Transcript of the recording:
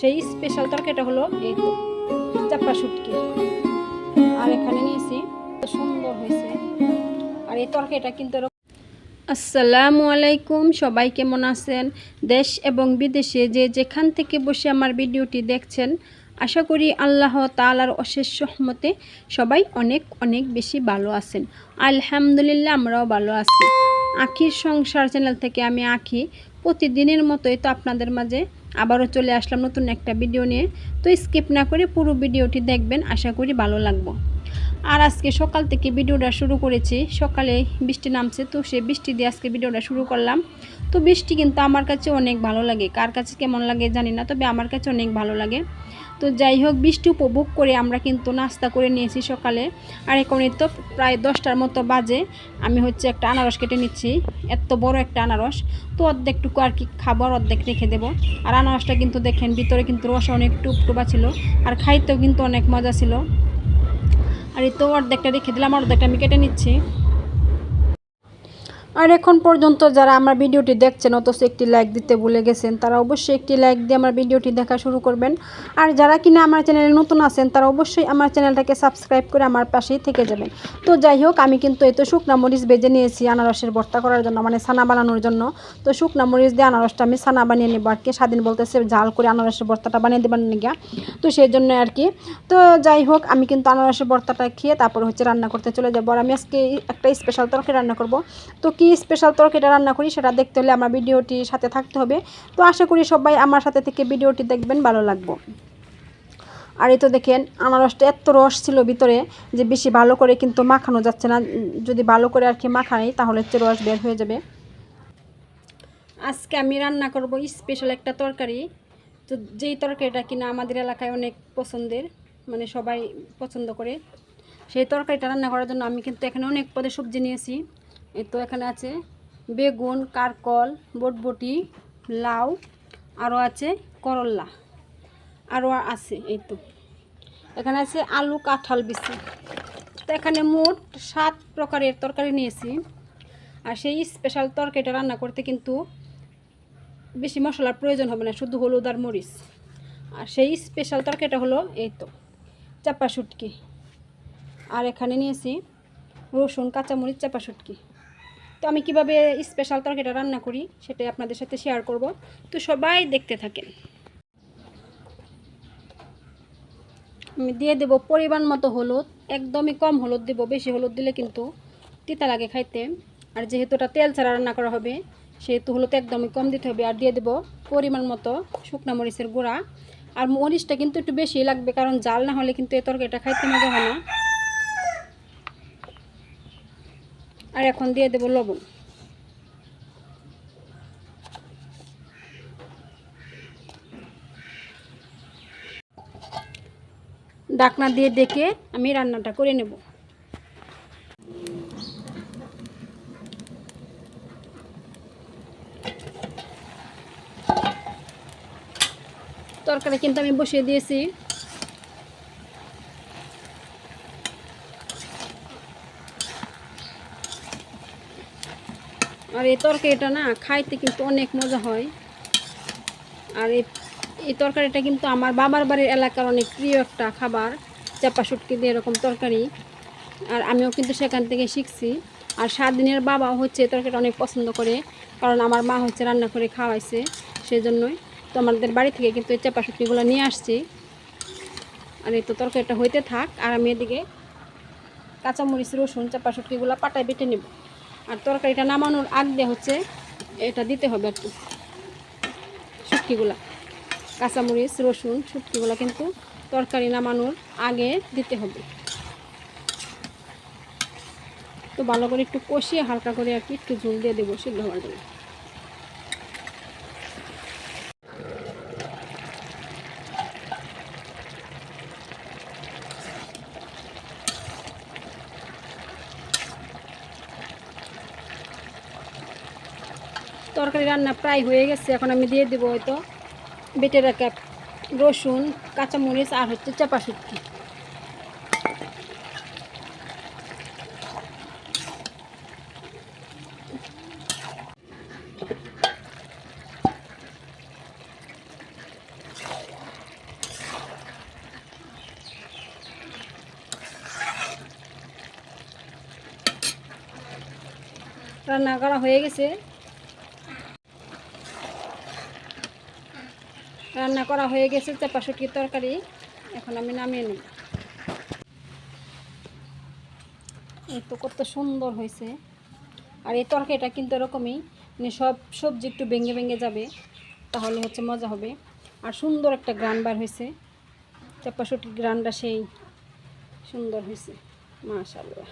সেই স্পেশাল তরকারিটা হলো এই তো চাপ্পা শুটকি। আর এখানে নিয়েছি, সুন্দর হয়েছে। আর এই তরকারিটা কিন্তু আসসালামু আলাইকুম, সবাই কেমন আছেন? দেশ এবং বিদেশে যে যেখান থেকে বসে আমার ভিডিওটি দেখছেন, আশা করি আল্লাহ তালার অশেষ সহমতে সবাই অনেক অনেক বেশি ভালো আছেন। আলহামদুলিল্লাহ আমরাও ভালো আছি। আখির সংসার চ্যানেল থেকে আমি আখি। প্রতিদিনের মতোই তো আপনাদের মাঝে আবারও চলে আসলাম নতুন একটা ভিডিও নিয়ে। তো স্কিপ না করে পুরো ভিডিওটি দেখবেন, আশা করি ভালো লাগবো। আর আজকে সকাল থেকে ভিডিওটা শুরু করেছি। সকালে বৃষ্টি নামছে, তো সে বৃষ্টি দিয়ে আজকে ভিডিওটা শুরু করলাম। তো বৃষ্টি কিন্তু আমার কাছে অনেক ভালো লাগে। কার কাছে কেমন লাগে জানি না, তবে আমার কাছে অনেক ভালো লাগে। তো যাই হোক, বৃষ্টি উপভোগ করে আমরা কিন্তু নাস্তা করে নিয়েছি সকালে। আর এখন তো প্রায় দশটার মতো বাজে। আমি হচ্ছে একটা আনারস কেটে নিচ্ছি, এত বড় একটা আনারস। তো অর্ধেকটুকু আর কি খাবার অর্ধেক রেখে দেবো। আর আনারসটা কিন্তু দেখেন, ভিতরে কিন্তু রস অনেক টুপটুপা ছিল। আর খাইতেও কিন্তু অনেক মজা ছিল। আর এই তো অর্ধেকটা রেখে দিলাম, অর্ধেকটা আমি কেটে নিচ্ছি। আর এখন পর্যন্ত যারা আমার ভিডিওটি দেখছেন, অথচ একটি লাইক দিতে ভুলে গেছেন, তারা অবশ্যই একটি লাইক দিয়ে আমার ভিডিওটি দেখা শুরু করবেন। আর যারা কিনা আমার চ্যানেলে নতুন আছেন, তারা অবশ্যই আমার চ্যানেলটাকে সাবস্ক্রাইব করে আমার পাশেই থেকে যাবেন। তো যাই হোক, আমি কিন্তু এই তো শুকনা মরিচ বেজে নিয়েছি আনারসের ভর্তা করার জন্য মানে ছানা বানানোর জন্য। তো শুকনা মরিচ দিয়ে আনারসটা আমি ছানা বানিয়ে নেব আর কি। স্বাধীন বলতেছে ঝাল করে আনারসের ভর্তাটা বানিয়ে দেবেন গিয়া। তো সেই জন্য আর কি। তো যাই হোক, আমি কিন্তু আনারসের ভর্তাটা খেয়ে তারপর হচ্ছে রান্না করতে চলে যাব। আর আমি আজকে একটা স্পেশাল তরকারি রান্না করব। তো কি স্পেশাল তরকারিটা রান্না করি সেটা দেখতে হলে আমার ভিডিওটির সাথে থাকতে হবে। তো আশা করি সবাই আমার সাথে থেকে ভিডিওটি দেখবেন, ভালো লাগবো। আর এই তো দেখেন, আনারসটা এত রস ছিল ভিতরে যে বেশি ভালো করে কিন্তু মাখানো যাচ্ছে না। যদি ভালো করে আর কি মাখাই, তাহলে হচ্ছে রস বের হয়ে যাবে। আজকে আমি রান্না করব স্পেশাল একটা তরকারি। তো যেই তরকারিটা কিনা আমাদের এলাকায় অনেক পছন্দের মানে সবাই পছন্দ করে, সেই তরকারিটা রান্না করার জন্য আমি কিন্তু এখানে অনেক পদে সবজি নিয়েছি। এই তো এখানে আছে বেগুন, কারকল, বটবটি, লাউ, আরও আছে করল্লা আরও আছে এই তো। এখানে আছে আলু, কাঁঠাল বিচি। তো এখানে মোট সাত প্রকারের তরকারি নিয়েছি। আর সেই স্পেশাল তরকারিটা রান্না করতে কিন্তু বেশি মশলার প্রয়োজন হবে না, শুধু হলুদ আর মরিচ। আর সেই স্পেশাল তরকারিটা হলো এই তো চাপা শুটকি আর এখানে নিয়েছি রসুন, কাঁচামরিচ চাপা শুটকি তো আমি কীভাবে স্পেশাল তরকারিটা রান্না করি সেটাই আপনাদের সাথে শেয়ার করব। তো সবাই দেখতে থাকেন। আমি দিয়ে দেব পরিমাণ মতো হলুদ, একদমই কম হলুদ দেব, বেশি হলুদ দিলে কিন্তু তিতা লাগে খাইতে। আর যেহেতু এটা তেল ছাড়া রান্না করা হবে, সেহেতু হলুদ একদমই কম দিতে হবে। আর দিয়ে দেব পরিমাণ মতো শুকনো মরিচের গুঁড়া। আর মরিচটা কিন্তু একটু বেশি লাগবে, কারণ জাল না হলে কিন্তু এই তরকারিটা খাইতে মজা হয় না। এখন দিয়ে দেব লবণ। ডাকনা দিয়ে ডেকে আমি রান্নাটা করে নেব। তরকারি কিন্তু আমি বসিয়ে দিয়েছি। আর এই তরকারিটা না খাইতে কিন্তু অনেক মজা হয়। আর এই এই তরকারিটা কিন্তু আমার বাবার বাড়ির এলাকার অনেক প্রিয় একটা খাবার, চাপা শুটকি দিয়ে এরকম তরকারি। আর আমিও কিন্তু সেখান থেকে শিখছি। আর সাত দিনের বাবাও হচ্ছে তরকারিটা অনেক পছন্দ করে, কারণ আমার মা হচ্ছে রান্না করে খাওয়াইছে সেই জন্যই তো আমাদের বাড়ি থেকে কিন্তু এই চাপা শুটকিগুলো নিয়ে আসছি। আর এই তো তরকারিটা হইতে থাক, আর আমি এদিকে কাঁচামরিচ, রসুন, চাপা শুটকিগুলো পাটায় বেটে নেব। আর তরকারিটা নামানোর আগ দিয়ে হচ্ছে এটা দিতে হবে আর কি শুটকিগুলা, কাঁচামরিচ, রসুন, শুটকিগুলা কিন্তু তরকারি নামানোর আগে দিতে হবে। তো ভালো করে একটু কষিয়ে হালকা করে আর কি একটু ঝুল দিয়ে দেবো সিদ্ধ হওয়ার জন্য। তরকারি রান্না প্রায় হয়ে গেছে, এখন আমি দিয়ে দেবো হয়তো বেটের এক রসুন, কাঁচামরিচ আর হচ্ছে চাপা সুটকি রান্না করা হয়ে গেছে। রান্না করা হয়ে গেছে চাপা শুটকির তরকারি? এখন আমি নামিয়ে নেব। এই তো কত সুন্দর হয়েছে। আর এই তরকারিটা কিন্তু এরকমই মানে সব সবজি একটু ভেঙে ভেঙে যাবে, তাহলে হচ্ছে মজা হবে। আর সুন্দর একটা গ্রান বার হয়েছে। চাপা শুটকির গ্রানটা সেই সুন্দর হয়েছে মাশাল্লাহ